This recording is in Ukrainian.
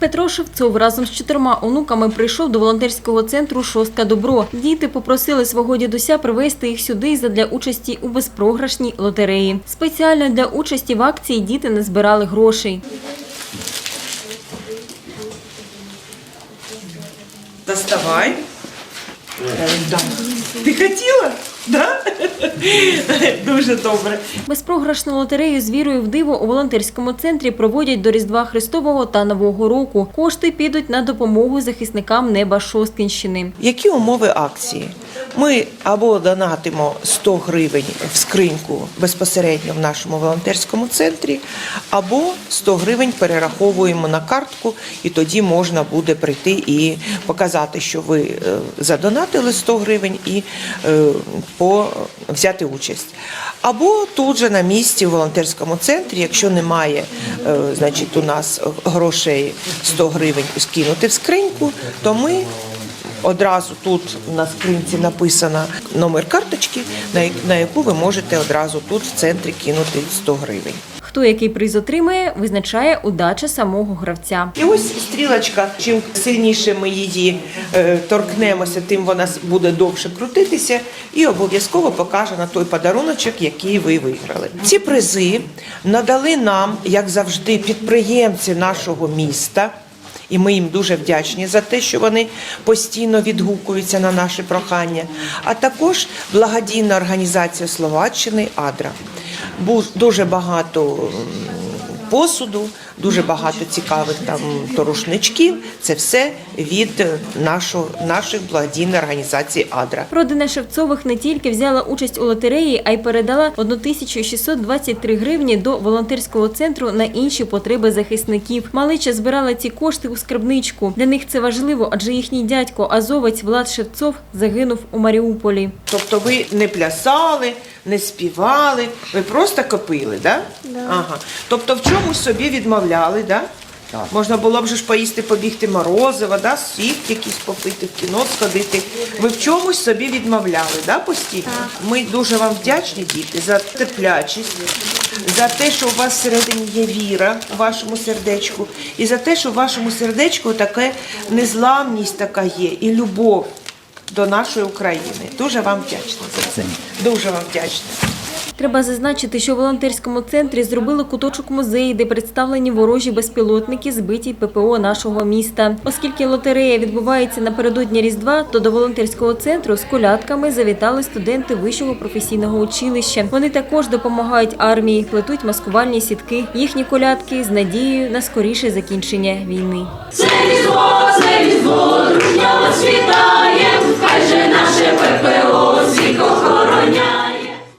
Петро Шевцов разом з чотирма онуками прийшов до волонтерського центру Шостка Добро. Діти попросили свого дідуся привезти їх сюди задля участі у безпрограшній лотереї. Спеціально для участі в акції діти не збирали грошей. Доставай. Да. Ти хотіла? Да? Дуже добре. Безпрограшну лотерею з вірою в диво у волонтерському центрі проводять до Різдва Христового та Нового року. Кошти підуть на допомогу захисникам неба Шосткінщини. Які умови акції? Ми або донатимо 100 гривень в скриньку безпосередньо в нашому волонтерському центрі, або 100 гривень перераховуємо на картку, і тоді можна буде прийти і показати, що ви е, задонатили 100 гривень і е, по взяти участь. Або тут же на місці в волонтерському центрі, якщо немає, е, значить, у нас грошей 100 гривень скинути в скриньку, то ми Одразу тут на скринці написано номер карточки, на яку ви можете одразу тут в центрі кинути 100 гривень. Хто який приз отримає, визначає удача самого гравця. І ось стрілочка. Чим сильніше ми її е, торкнемося, тим вона буде довше крутитися і обов'язково покаже на той подаруночок, який ви виграли. Ці призи надали нам, як завжди, підприємці нашого міста. І ми їм дуже вдячні за те, що вони постійно відгукуються на наші прохання. А також благодійна організація Словаччини Адра. Був дуже багато посуду, дуже багато цікавих там торушничків. Це все від нашого, наших благодійної організації Адра. Родина Шевцових не тільки взяла участь у лотереї, а й передала 1623 гривні до волонтерського центру на інші потреби захисників. Малича збирала ці кошти у скарбничку. Для них це важливо, адже їхній дядько азовець Влад Шевцов загинув у Маріуполі. Тобто ви не плясали, не співали, ви просто копили, да? Ага. Тобто в чомусь собі відмовляли, да? Можна було б же ж поїсти, побігти морозива, да? сік якийсь попити, в кіно сходити. Ви в чомусь собі відмовляли, да, постійно? Ми дуже вам вдячні, діти, за терплячість, за те, що у вас всередині є віра у вашому сердечку, і за те, що в вашому сердечку така незламність така є, і любов до нашої України. Дуже вам вдячна за це. Дуже вам вдячна. Треба зазначити, що в волонтерському центрі зробили куточок музею, де представлені ворожі безпілотники, збиті ППО нашого міста. Оскільки лотерея відбувається напередодні Різдва, то до волонтерського центру з колядками завітали студенти вищого професійного училища. Вони також допомагають армії, плетуть маскувальні сітки. Їхні колядки з надією на скоріше закінчення війни. Це різдво